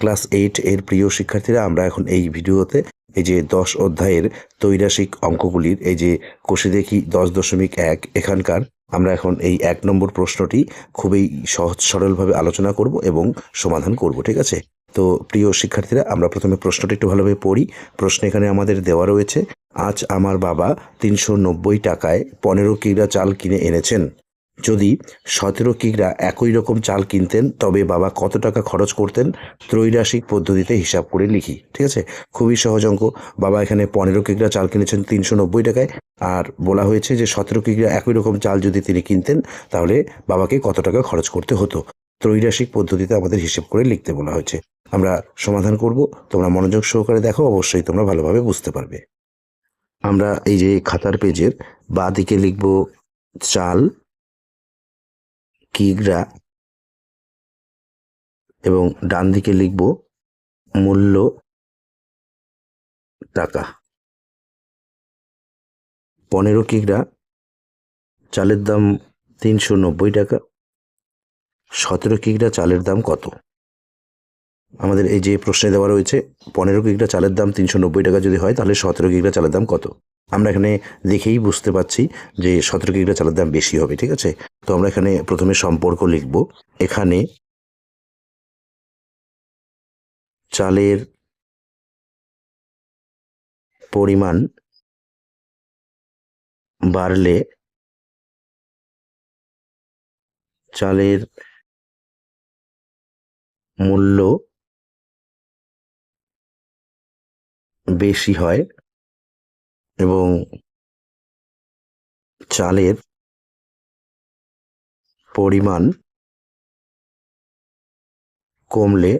Class eight এর প্রিয় শিক্ষার্থীরা, আমরা এখন এই ভিডিওতে এই যে দশ অধ্যায়ের তৈরাসিক অঙ্কগুলির এই যে কষে দেখি দশ দশমিক এক এখানকার, আমরা এখন এই এক নম্বর প্রশ্নটি খুবই সহজ সরলভাবে আলোচনা করব এবং সমাধান করব, ঠিক আছে? তো প্রিয় শিক্ষার্থীরা, আমরা প্রথমে প্রশ্নটি একটু ভালোভাবে পড়ি। প্রশ্ন এখানে আমাদের দেওয়া রয়েছে, আজ আমার বাবা তিনশো নব্বই টাকায় পনেরো কিগ্রা চাল কিনে এনেছেন। যদি সতেরো কিগ্রা একই রকম চাল কিনতেন, তবে বাবা কত টাকা খরচ করতেন ত্রৈরাসিক পদ্ধতিতে হিসাব করে লিখি, ঠিক আছে? খুবই সহজ অঙ্ক। বাবা এখানে পনেরো কিগ্রা চাল কিনেছেন তিনশো নব্বই টাকায়। আর বলা হয়েছে যে সতেরো কিগ্রা একই রকম চাল যদি তিনি কিনতেন, তাহলে বাবাকে কত টাকা খরচ করতে হতো? ত্রৈরাসিক পদ্ধতিতে আমাদের হিসেব করে লিখতে বলা হয়েছে। আমরা সমাধান করব। তোমরা মনোযোগ সহকারে দেখো, অবশ্যই তোমরা ভালোভাবে বুঝতে পারবে। আমরা এই যে খাতার পেজের বা দিকে লিখব চাল। কিগ্রা এবং ডান দিকে লিখব মূল্য টাকা। পনেরো কিগ্রা চালের দাম তিনশো নব্বই টাকা। সতেরো কিগ্রা চালের দাম কত? আমাদের এই যে প্রশ্নে দেওয়া রয়েছে, পনেরো কিগ্রা চালের দাম তিনশো নব্বই টাকা যদি হয়, তাহলে সতেরো কিগ্রা চালের দাম কত? আমরা এখানে দেখেই বুঝতে পারছি যে সতেরো কিগ্রা চালের দাম বেশি হবে, ঠিক আছে? তো আমরা এখানে প্রথমে সম্পর্ক লিখব। এখানে চালের পরিমাণ বাড়লে চালের মূল্য বেশি হয় এবং চালের পরিমাণ কমলে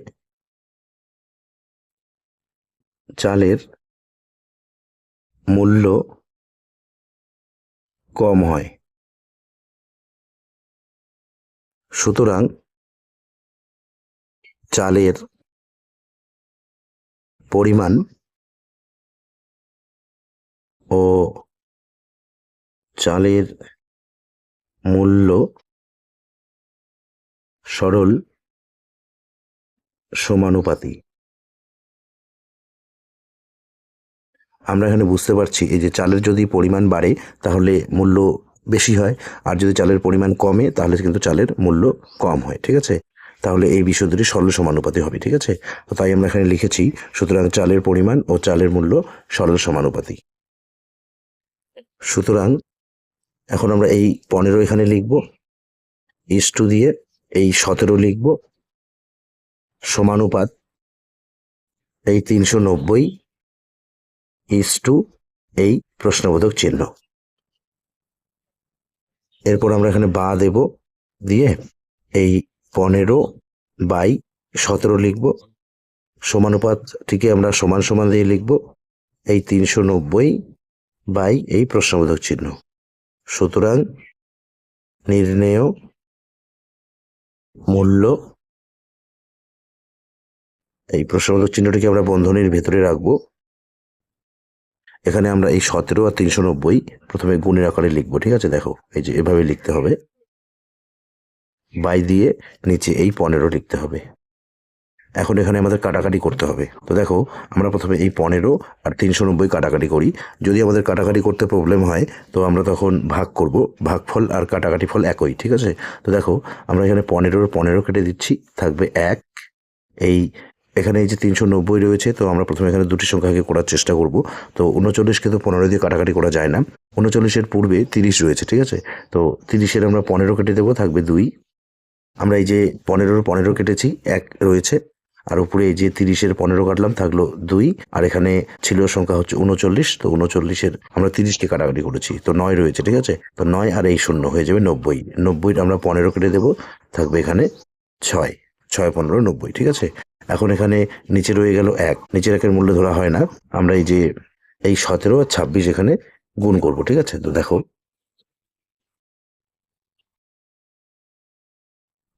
চালের মূল্য কম হয়। সুতরাং চালের পরিমাণ ও চালের মূল্য সরল সমানুপাতি আমরা এখানে বুঝতে পারছি, এই যে চালের যদি পরিমাণ বাড়ে, তাহলে মূল্য বেশি হয়, আর যদি চালের পরিমাণ কমে, তাহলে কিন্তু চালের মূল্য কম হয়, ঠিক আছে? তাহলে এই বিষয় দুটি সরল সমানুপাতি হবে, ঠিক আছে? তাই আমরা এখানে লিখেছি, সুতরাং চালের পরিমাণ ও চালের মূল্য সরল সমানুপাতি সুতরাং এখন আমরা এই পনেরো এখানে লিখব ইস টু দিয়ে এই সতেরো লিখব, সমানুপাত এই তিনশো নব্বই ইস টু এই প্রশ্নবোধক চিহ্ন। এরপর আমরা এখানে বা দেব দিয়ে এই পনেরো বাই সতেরো লিখব, সমানুপাতটিকে আমরা সমান সমান দিয়ে লিখব, এই তিনশো নব্বই বাই এই প্রশ্নবোধক চিহ্ন। সুতরাং নির্ণেয় মূল্য এই প্রশ্নবোধক চিহ্নটিকে আমরা বন্ধনীর ভেতরে রাখব। এখানে আমরা এই সতেরো আর তিনশো নব্বই প্রথমে গুণের আকারে লিখব, ঠিক আছে? দেখো, এই যে এভাবে লিখতে হবে। বাই দিয়ে নিচে এই পনেরো লিখতে হবে। এখন এখানে আমাদের কাটাকাটি করতে হবে। তো দেখো, আমরা প্রথমে এই পনেরো আর তিনশো নব্বই কাটাকাটি করি। যদি আমাদের কাটাকাটি করতে প্রবলেম হয়, তো আমরা তখন ভাগ করব। ভাগফল আর কাটাকাটি ফল একই, ঠিক আছে? তো দেখো, আমরা এখানে পনেরোর পনেরো কেটে দিচ্ছি, থাকবে এক। এই, এখানে এই যে তিনশো নব্বই রয়েছে, তো আমরা প্রথমে এখানে দুটি সংখ্যাকে করার চেষ্টা করব। তো উনচল্লিশকে তো পনেরো দিয়ে কাটাকাটি করা যায় না। উনচল্লিশের পূর্বে তিরিশ রয়েছে, ঠিক আছে? তো তিরিশের আমরা পনেরো কেটে দেবো, থাকবে দুই। আমরা এই যে পনেরোর পনেরো কেটেছি, এক রয়েছে। আর উপরে যে তিরিশের পনেরো কাটলাম, থাকল দুই। আর এখানে ছিল সংখ্যা হচ্ছে উনচল্লিশ, তো উনচল্লিশের আমরা তিরিশকে কাটাকাটি করেছি। তো নয় রয়েছে, ঠিক আছে? তো নয় আর এই শূন্য হয়ে যাবে নব্বই। নব্বই আমরা পনেরো কেটে দেবো, থাকবে এখানে ছয়। ছয়, পনেরো, নব্বই, ঠিক আছে? এখন এখানে নিচে রয়ে গেল এক। নিচের একের মূল্য ধরা হয় না। আমরা এই যে এই সতেরো আর ছাব্বিশ এখানে গুণ করব, ঠিক আছে? তো দেখো।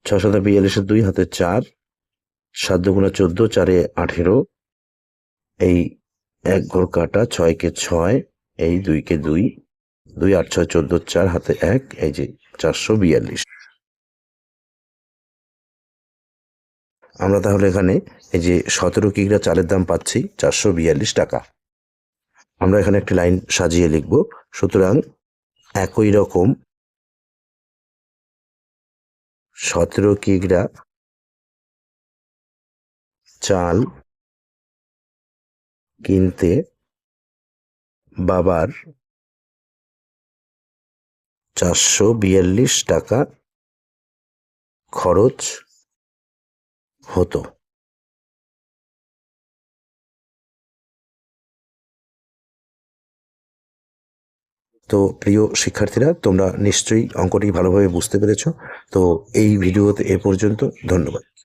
ছয় শত বিয়াল্লিশের দুই হাতে চার। সাত দুগুণা চোদ্দ, চারে আঠেরো। এই এক ঘর কাটা, ছয়কে ছয়, এই দুইকে দুই। দুই, আট, ছয়, চোদ্দ, চার, হাতে এক, এই যে চারশো বিয়াল্লিশ। আমরা তাহলে এখানে এই যে সতেরো কিগ্রা চালের দাম পাচ্ছি চারশো বিয়াল্লিশ টাকা। আমরা এখানে একটি লাইন সাজিয়ে লিখব। সুতরাং একই রকম সতেরো কিগ্রা চাল কিনতে বাবার চারশো বিয়াল্লিশ টাকা খরচ হতো। তো প্রিয় শিক্ষার্থীরা, তোমরা নিশ্চয়ই অঙ্কটি ভালোভাবে বুঝতে পেরেছ। তো এই ভিডিওতে এ পর্যন্ত, ধন্যবাদ।